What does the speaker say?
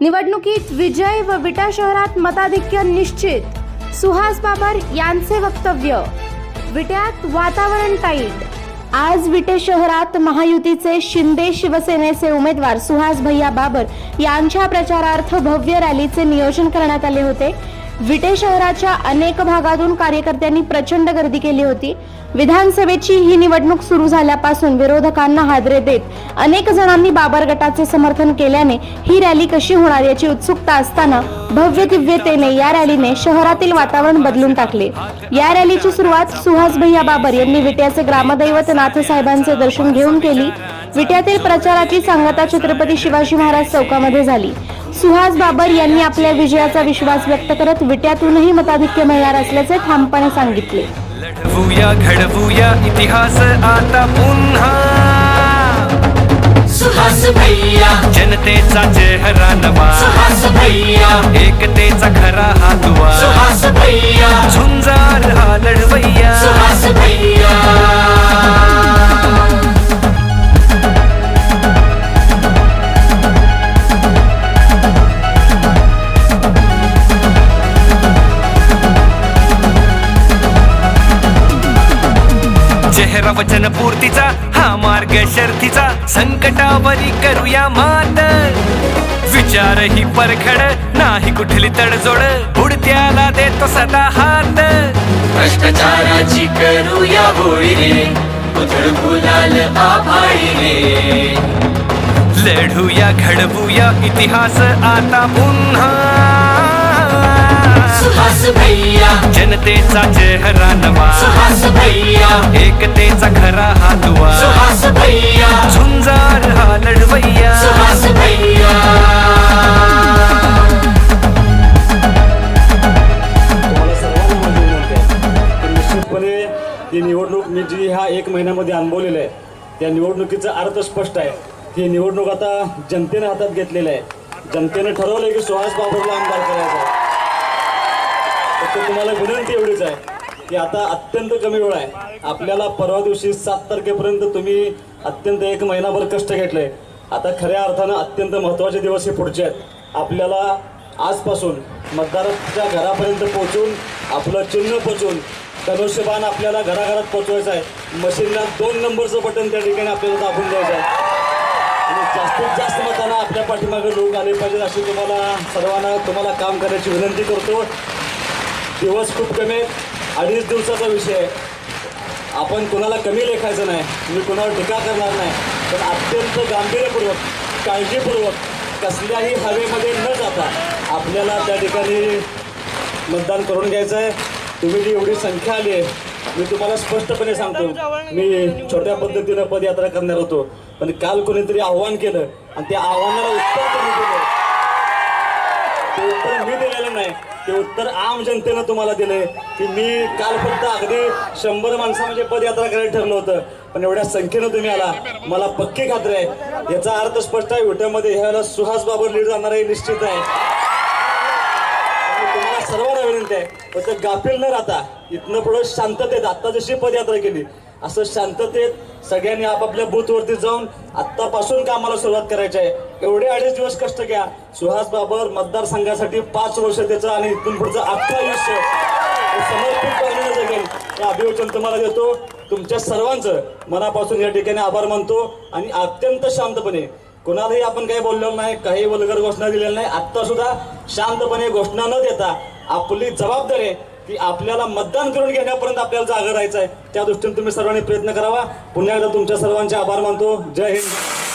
निवडणुकीत विजय व विटा शहरात मताधिक्य निश्चित. सुहास बाबर यांचे वक्तव्य. विट्यात वातावरण टाईट. आज विटे शहरात महायुतीचे शिंदे शिवसेनेचे उमेदवार सुहास भैया बाबर यांच्या प्रचारार्थ भव्य रॅलीचे नियोजन करण्यात आले होते. विटे शहराच्या अनेक भागातून कार्यकर्त्यांनी प्रचंड गर्दी केली होती. विधानसभेची ही निवडणूक सुरू झाल्यापासून विरोधकांना हादरे देत अनेक जणांनी बाबर गटाचे समर्थन केल्याने ही रॅली कशी होणार याची उत्सुकता असताना भव्य दिव्यतेने या रॅलीने शहरातील वातावरण बदलून टाकले. या रॅलीची सुरुवात सुहास भैया बाबर यांनी विट्याचे ग्रामदैवत नाथसाहेबांचे दर्शन घेऊन केली. विट्यातील प्रचाराची सांगता छत्रपती शिवाजी महाराज चौकामध्ये झाली. सुहास बाबर यांनी आपल्या विजयाचा विश्वास व्यक्त करत विट्यातूनही मताधिक्य मिळणार असल्याचे ठामपणे सांगितले. लढवूया घडवूया इतिहास आता पुन्हा. सुहास भैया. जनतेचा चेहरा नवा. सुहास भैया. एकतेचा खरा हा दुवा सुहास भैया. झुंजार पूर्तीचा हा मार्ग शर्थीचा. संकटावरी करूया मात. विचार ही परखड नाही कुठली तडजोड. बुडत्याला देतो सदा हात. भ्रष्टाचाराची करूया होळी रे उधळ गुलाल आभाळी रे लढूया घडवूया इतिहास आता पुन्हा. सुहास भैया। जनतेचा चेहरा नवा। सुहास भैया। एकतेचा खरा हा दुवा सुहास भैया। झुंजार हा लढवैया सुहास भैया। ही निवडणूक मी जी ह्या एक महिन्यामध्ये अनुभवलेलं आहे त्या निवडणुकीचा अर्थ स्पष्ट आहे. ही निवडणूक आता जनतेने हातात घेतलेलं आहे. जनतेने ठरवलं की सुहास बाबरला आमदार करायचा आहे तुम्हाला विनंती एवढीच आहे की आता अत्यंत कमी वेळ आहे. आपल्याला परवा दिवशी सात तारखेपर्यंत तुम्ही अत्यंत एक महिनाभर कष्ट घेतले. आता खऱ्या अर्थानं अत्यंत महत्त्वाचे दिवस हे पुढचे आहेत. आपल्याला आजपासून मतदाराच्या घरापर्यंत पोहोचून आपलं चिन्ह पोचून धनुष्यबाण आपल्याला घराघरात पोचवायचं आहे. मशीनला दोन नंबरचं बटन त्या ठिकाणी आपल्याला दाबून द्यायचं आहे. आणि जास्तीत जास्त मतांना आपल्या पाठीमागे लोक आले पाहिजेत अशी तुम्हाला सर्वांना तुम्हाला काम करण्याची विनंती करतो. दिवस खूप कमी आहेत. अडीच दिवसाचा विषय आहे. आपण कोणाला कमी लेखायचं नाही. मी कोणावर टीका करणार नाही. पण अत्यंत गांभीर्यपूर्वक काळजीपूर्वक कसल्याही हवेमध्ये न जाता आपल्याला त्या ठिकाणी मतदान करून घ्यायचं आहे तुम्ही जी एवढी संख्या आली आहे मी तुम्हाला स्पष्टपणे सांगतो. मी छोट्या पद्धतीनं पदयात्रा करणार होतो. पण काल कोणीतरी आव्हान केलं आणि त्या आव्हानाला उत्तर तुम्ही दिलं. ते उत्तर मी दिलेलं नाही. ते उत्तर आम जनतेनं तुम्हाला दिलंय. की मी काल फक्त अगदी शंभर माणसं म्हणजे पदयात्रा करायला ठरलं होतं पण एवढ्या संख्येनं तुम्ही आला. मला पक्की खात्री आहे. याचा अर्थ स्पष्ट आहे विट्यामध्ये ह्याला सुहास बाबर लीड जाणार आहे निश्चित आहे. तुम्हाला सर्वांना विनंती आहे फक्त गाफील न राहता इथनं पुढे शांततेत आता जशी पदयात्रा केली असं शांततेत सगळ्यांनी आपापल्या बूथवरती जाऊन आत्तापासून कामाला सुरुवात करायची आहे. एवढे अडीच दिवस कष्ट घ्या. सुहास बाबर मतदारसंघासाठी पाच वर्ष त्याचं आणि इथून पुढचं अख्खं आयुष्य समर्पित करण्याचं जगेल. हे अभिवचन तुम्हाला देतो. तुमच्या सर्वांचं मनापासून या ठिकाणी आभार मानतो आणि अत्यंत शांतपणे कोणालाही आपण काही बोललेलं नाही काही वलगर घोषणा दिलेल्या नाही आत्ता सुद्धा शांतपणे घोषणा न देता आपली जबाबदारी की आपल्याला मतदान करून घेण्यापर्यंत आपल्याला जागा राहायचं आहे. त्या दृष्टीने तुम्ही सर्वांनी प्रयत्न करावा. पुन्हा एकदा तुमच्या सर्वांचे आभार मानतो. जय हिंद.